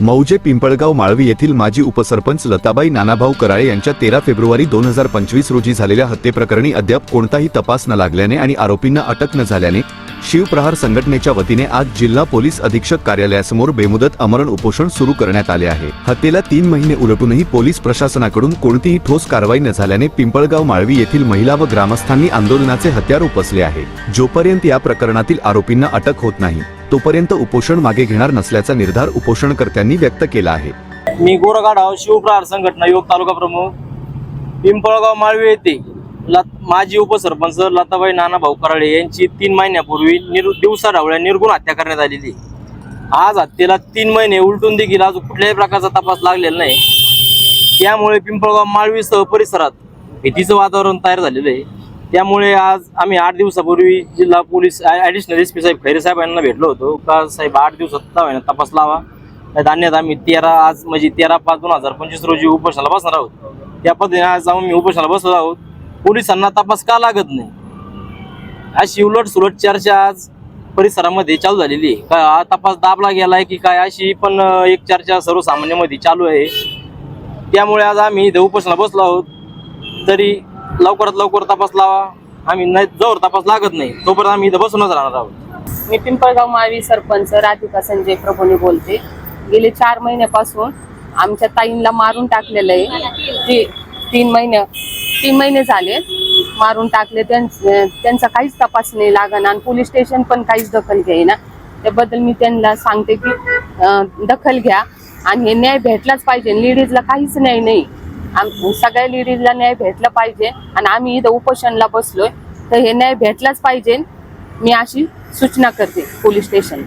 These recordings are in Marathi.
मौजे पिंपळगाव माळवी येथील माजी उपसरपंच लताबाई नानाभाऊ कराळे यांच्या तेरा फेब्रुवारी दोन हजार पंचवीस रोजी झालेल्या हत्येप्रकरणी अद्याप कोणताही तपास न लागल्याने आणि आरोपींना अटक न झाल्याने शिवप्रहार संघटनेच्या वतीने आज जिल्हा पोलीस अधीक्षक कार्यालयासमोर बेमुदत अमरण उपोषण सुरू करण्यात आले आहे. हत्येला तीन महिने उलटूनही पोलीस प्रशासनाकडून कोणतीही ठोस कारवाई न झाल्याने पिंपळगाव माळवी येथील महिला व ग्रामस्थांनी आंदोलनाचे हत्यार उपसले आहे. जोपर्यंत या प्रकरणातील आरोपींना अटक होत नाही तोपर्यंत उपोषण मागे घेणार नसल्याचा निर्धार उपोषणकर्त्यांनी व्यक्त केला आहे. मी गोरगाडाव शिवप्रहार संघटना योग तालुका प्रमुख पिंपळगाव माळवी येथे माजी उपसरपंच लताबाई नाना भाऊ कराळे यांची तीन महिन्यापूर्वी निरु दिवसा ढवळ्या निर्गुण हत्या करण्यात आलेली आज हत्येला तीन महिने उलटून देखील आज कुठल्याही प्रकारचा तपास लागलेला नाही. त्यामुळे पिंपळगाव माळवीसह परिसरात भीतीचं वातावरण तयार झालेलं आहे. त्यामुळे आज आम्ही आठ दिवसापूर्वी जिल्हा पोलीस ॲडिशनल एस पी साहेब खैरे साहेब यांना भेटलो होतो. का साहेब आठ दिवसात का होईना तपास लावा. धान्यात अन्यथा आम्ही तेरा आज म्हणजे तेरा पाच दोन हजार पंचवीस रोजी उपोषणाला बसणार आहोत. त्या पद्धतीने आज जाऊन मी उपोषणाला बसलो आहोत. पोलिसांना तपास का लागत नाही? अशी उलट सुलट चर्चा आज परिसरामध्ये चालू झालेली आहे. का तपास दाबला गेलाय की काय? अशी पण एक चर्चा सर्वसामान्यामध्ये चालू आहे. त्यामुळे आज आम्ही इथे उपोषणाला बसलो आहोत. तरी लवकरात लवकर तपास लावा. आम्ही नाही जवळ तपास लागत नाही. तोपर्यंत आम्ही इथं बसूनच राहणार आहोत. मी पिंपळगाव मावी सरपंच राधिका संजय प्रभूने बोलते. गेले चार महिन्यापासून आमच्या ताईंला मारून टाकलेलं आहे. ती तीन महिन्या तीन महिने झाले. मारून टाकले त्यांचा काहीच तपास नाही लागणार आणि पोलीस स्टेशन पण काहीच दखल घेईना. त्याबद्दल मी त्यांना सांगते की दखल घ्या आणि हे न्याय भेटलाच पाहिजे. लेडीजला काहीच न्याय नाही. आम- सगळ्या लेडीजला न्याय भेटला पाहिजे आणि आम्ही इथं उपोषणला बसलोय. तर हे न्याय भेटलाच पाहिजे. मी अशी सूचना करते पोलीस स्टेशन.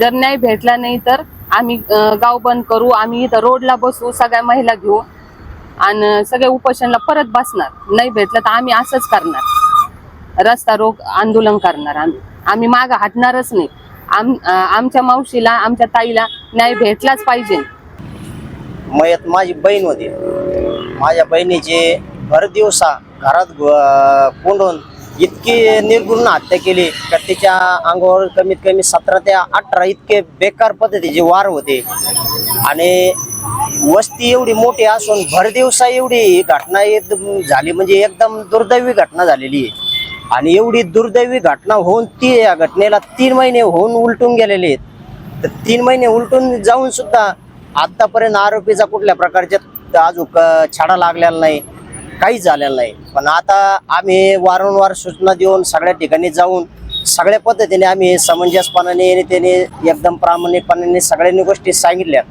जर न्याय भेटला नाही तर आम्ही गाव बंद करू. आम्ही इथं रोडला बसू सगळ्या महिला घेऊ. आणि सगळे उपोषणला परत बसणार. नाही भेटलं तर आम्ही असंच करणार. रस्ता रोग आंदोलन करणार आम्ही. आम्ही मागं हटणारच नाही. आम आमच्या मावशीला आमच्या ताईला न्याय भेटलाच पाहिजे. मयत माझी बहीण होती. माझ्या बहिणीचे भर दिवसा घरात कोंडून इतकी निर्गुण हत्या केली का तिच्या अंगावर कमीत कमी सतरा ते अठरा इतके बेकार पद्धतीचे वार होते. आणि वस्ती एवढी मोठी असून भर दिवसा एवढी ही घटना एकदम झाली म्हणजे एकदम दुर्दैवी घटना झालेली आहे. आणि एवढी दुर्दैवी घटना होऊन ती या घटनेला तीन महिने होऊन उलटून गेलेले आहेत. तर तीन महिने उलटून जाऊन सुद्धा आतापर्यंत आरोपीचा कुठल्या प्रकारच्या अजून छाडा लागलेला नाही. काहीच झालेलं नाही. पण आता आम्ही वारंवार सूचना देऊन सगळ्या ठिकाणी जाऊन सगळ्या पद्धतीने आम्ही समंजसपणाने आणि त्याने एकदम प्रामाणिकपणाने सगळ्यांनी गोष्टी सांगितल्या.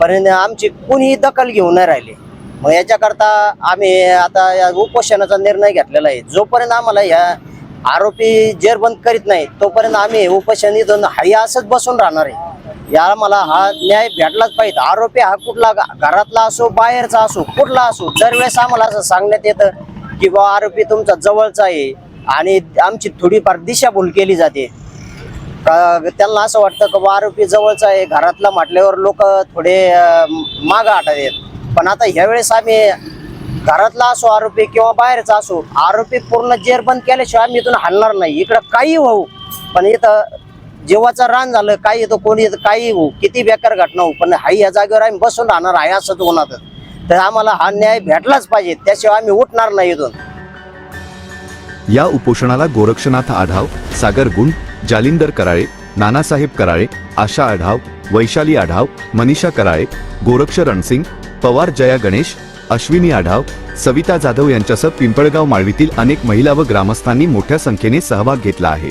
पण आमची कुणीही दखल घेऊन नाही राहिली. मग याच्याकरता आम्ही आता या उपोषणाचा निर्णय घेतलेला आहे. जोपर्यंत आम्हाला या आरोपी जेरबंद करीत नाही तोपर्यंत आम्ही उपोषण इथून हाय असंच बसून राहणार आहे. याला मला हा न्याय भेटलाच पाहिजे. आरोपी हा कुठला गा- घरातला असो बाहेरचा असो कुठला असो दरवेळेस आम्हाला असं सांगण्यात येतं की बा आरोपी तुमचा जवळचा आहे आणि आमची थोडीफार दिशाभूल केली जाते. त्यांना असं वाटतं की बा आरोपी जवळचा आहे घरातला म्हटल्यावर लोक थोडे माग हटत आहेत पण आता ह्यावेळेस आम्ही घरातला असो आरोपी किंवा बाहेरचा असो आरोपी पूर्ण जेरबंद केल्याशिवाय आम्ही इथून हलणार नाही. इकडं काही होऊ पण इथं जेव्हाचा रान झालं काय येतं कोणी येतं काही होऊ किती बेकार घटना होऊ पण हाई या जागेवर आम्ही बसून राहणार आहे असंच होणार. तर आम्हाला हा न्याय भेटलाच पाहिजे त्याशिवाय आम्ही उठणार नाही इथून. या उपोषणाला गोरक्षनाथ आढाव सागर गुंड जालिंदर कराळे नानासाहेब कराळे आशा आढाव वैशाली आढाव मनीषा कराळे गोरक्ष रणसिंग पवार जया गणेश अश्विनी आढाव सविता जाधव यांच्यासह पिंपळगाव माळवीतील अनेक महिला व ग्रामस्थांनी मोठ्या संख्येने सहभाग घेतला आहे.